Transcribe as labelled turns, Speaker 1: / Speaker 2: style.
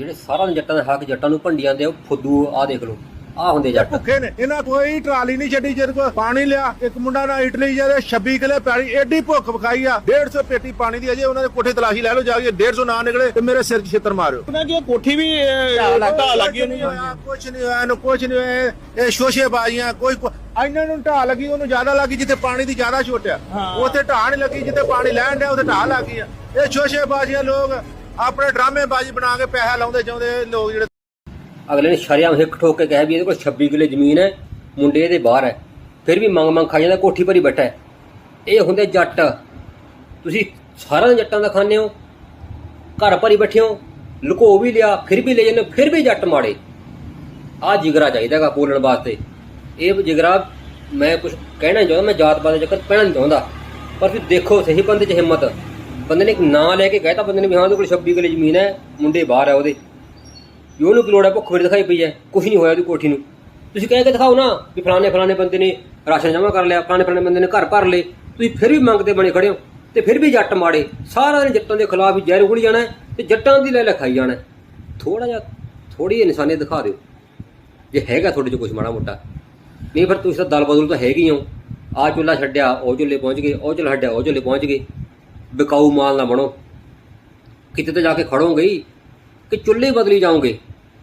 Speaker 1: ਜਿਹੜੇ ਸਾਰਾ ਦਿਨ ਜੱਟਾਂ ਦੇ ਹੱਕ ਜੱਟਾਂ ਨੂੰ ਭੰਡੀਆਂ ਦੇ ਉਹ ਫੁੱਦੂ ਆ ਦੇਖ ਲਓ ਆ ਹੁੰਦੇ ਜੱਟ।
Speaker 2: ਭੁੱਖੇ ਨੇ ਇਹਨਾਂ ਕੋਈ ਟਰਾਲੀ ਨਹੀਂ ਛੱਡੀ ਜਿਹਦੇ ਕੋਲ ਪਾਣੀ ਲਿਆ ਇੱਕ ਮੁੰਡਾ ਨਾ ਇਟਲੀ ਜਿਹਦੇ 26 ਕਿਲੇ ਪੈਲੀ ਐਡੀ ਭੁੱਖ ਵਿਖਾਈ ਆ 150 ਪੇਟੀ ਪਾਣੀ ਦੀ ਅਜੇ ਉਹਨਾਂ ਦੇ ਕੋਠੇ ਤਲਾਸ਼ੀ ਲੈ ਲਓ ਜਾ ਕੇ 150 ਨਾ ਨਿਕਲੇ ਤੇ ਮੇਰੇ ਸਿਰ 'ਚ ਛਿੱਤਰ ਮਾਰਿਓ।
Speaker 3: ਉਹਨਾਂ ਦੀ ਕੋਠੀ ਵੀ ਢਾਹ ਲੱਗੀ ਉਹਨੂੰ
Speaker 2: ਕੁਝ ਨਹੀਂ ਹੋਇਆ ਇਹਨੂੰ ਕੁਝ ਨਹੀਂ ਹੋਇਆ ਇਹ ਸ਼ੋਸ਼ੇ ਬਾਜ਼ੀਆਂ ਕੋਈ ਕੁ- ਇਹਨਾਂ ਨੂੰ ਢਾਹ ਲੱਗੀ ਉਹਨੂੰ ਜ਼ਿਆਦਾ ਲੱਗੀ ਜਿੱਥੇ ਪਾਣੀ ਦੀ ਜ਼ਿਆਦਾ ਛੋਟ ਆ।
Speaker 3: ਹਾਂ।
Speaker 2: ਉੱਥੇ ਢਾਹ ਨਹੀਂ ਲੱਗੀ ਜਿੱਥੇ ਪਾਣੀ ਲੈਣ ਡਿਆ ਉੱਥੇ ਢਾਹ ਲੱਗੀ ਆ। ਇਹ ਸ਼ੋਸ਼ੇ ਬਾਜ਼ੀਆਂ ਲੋਕ ਆਪਣੇ ਡਰਾਮੇਬਾਜ਼ੀ ਬਣਾ ਕੇ ਪੈਸਾ ਲਾਉਂਦੇ ਚਾਹੁੰਦੇ ਲੋਕ ਜਿਹੜੇ
Speaker 1: ਅਗਲੇ ਨੇ ਸ਼ਰਿਆਮ ਹਿੱਕ ਠੋਕ ਕੇ ਕਿਹਾ ਵੀ ਇਹਦੇ ਕੋਲ 26 ਕਿੱਲੇ ਜ਼ਮੀਨ ਹੈ ਮੁੰਡੇ ਇਹਦੇ ਬਾਹਰ ਹੈ। ਫਿਰ ਵੀ ਮੰਗ ਮੰਗ ਖਾ ਜਾਂਦਾ ਕੋਠੀ ਭਰੀ ਬੈਠਾ ਹੈ। ਇਹ ਹੁੰਦੇ ਜੱਟ। ਤੁਸੀਂ ਸਾਰਾ ਦਿਨ ਜੱਟਾਂ ਦਾ ਖਾਂਦੇ ਹੋ ਘਰ ਭਰੀ ਬੈਠੇ ਹੋ ਲੁਕੋ ਵੀ ਲਿਆ ਫਿਰ ਵੀ ਲੈ ਜਾਂਦੇ ਹੋ, ਫਿਰ ਵੀ ਜੱਟ ਮਾੜੇ। ਆ ਜਿਗਰਾ ਚਾਹੀਦਾਗਾ ਬੋਲਣ ਵਾਸਤੇ। ਇਹ ਜਿਗਰਾ ਮੈਂ ਕੁਝ ਕਹਿਣਾ ਨਹੀਂ ਚਾਹੁੰਦਾ ਮੈਂ ਜਾਤ ਪਾਤ ਦੇ ਚੱਕਰ 'ਚ ਪੈਣਾ ਨਹੀਂ ਚਾਹੁੰਦਾ। ਪਰ ਫਿਰ ਦੇਖੋ ਸਹੀ ਬੰਦੇ 'ਚ ਹਿੰਮਤ। ਬੰਦੇ ਨੇ ਇੱਕ ਨਾਂ ਲੈ ਕੇ ਕਹਿਤਾ ਬੰਦੇ ਨੇ ਵੀ ਹਾਂ ਉਹਦੇ ਕੋਲ 26 ਕਿੱਲੇ ਜ਼ਮੀਨ ਹੈ, ਮੁੰਡੇ ਬਾਹਰ ਹੈ ਉਹਦੇ। ਵੀ ਉਹਨੂੰ ਕੀ ਲੋੜ ਹੈ, ਭੁੱਖ ਮੇਰੀ ਦਿਖਾਈ ਪਈ ਹੈ ਕੁਝ ਨਹੀਂ ਹੋਇਆ ਉਹਦੀ ਕੋਠੀ ਨੂੰ। ਤੁਸੀਂ ਕਹਿ ਕੇ ਦਿਖਾਓ ਨਾ ਵੀ ਫਲਾਣੇ ਫਲਾਣੇ ਬੰਦੇ ਨੇ ਰਾਸ਼ਨ ਜਮ੍ਹਾਂ ਕਰ ਲਿਆ, ਫਲਾਣੇ ਫਲਾਣੇ ਬੰਦੇ ਨੇ ਘਰ ਭਰ ਲਏ, ਤੁਸੀਂ ਫਿਰ ਵੀ ਮੰਗਦੇ ਬਣੇ ਖੜੇ ਹੋ ਤੇ ਫਿਰ ਵੀ ਜੱਟ ਮਾੜੇ। ਸਾਰਾ ਦਿਨ ਜੱਟਾਂ ਦੇ ਖਿਲਾਫ ਹੀ ਜ਼ਹਿਰ ਉਗਲ ਜਾਣਾ ਹੈ ਤੇ ਜੱਟਾਂ ਦੀ ਲੈ ਲੈ ਖਾਈ ਜਾਣਾ ਥੋੜਾ ਜਿਹਾ ਥੋੜੀ ਇਨਸਾਨੀਅਤ ਦਿਖਾ ਦਿਓ। ਜੇ ਹੈਗਾ ਤੁਹਾਡੇ 'ਚ ਕੁਝ ਮਾੜਾ ਮੋਟਾ। ਨਹੀਂ ਫਿਰ ਤੁਸੀਂ ਤਾਂ ਦਲ ਬਦਲ ਤਾਂ ਹੈਗੇ ਹੀ ਹੋ। ਆ ਚੁੱਲਾ ਛੱਡਿਆ, ਉਹ ਚੁੱਲੇ ਪਹੁੰਚ ਗਏ, ਉਹ ਚੁੱਲਾ ਛੱਡਿਆ, ਉਹ ਚੁੱਲੇ ਪਹੁੰਚ ਗਏ। ਬਿਕਾਊ ਮਾਲ ਨਾ ਬਣੋ। ਕਿਤੇ ਤੇ ਜਾ ਕੇ ਖੜੋਗੇ ਕਿ ਚੁੱਲ੍ਹੇ ਬਦਲੀ ਜਾਓਗੇ।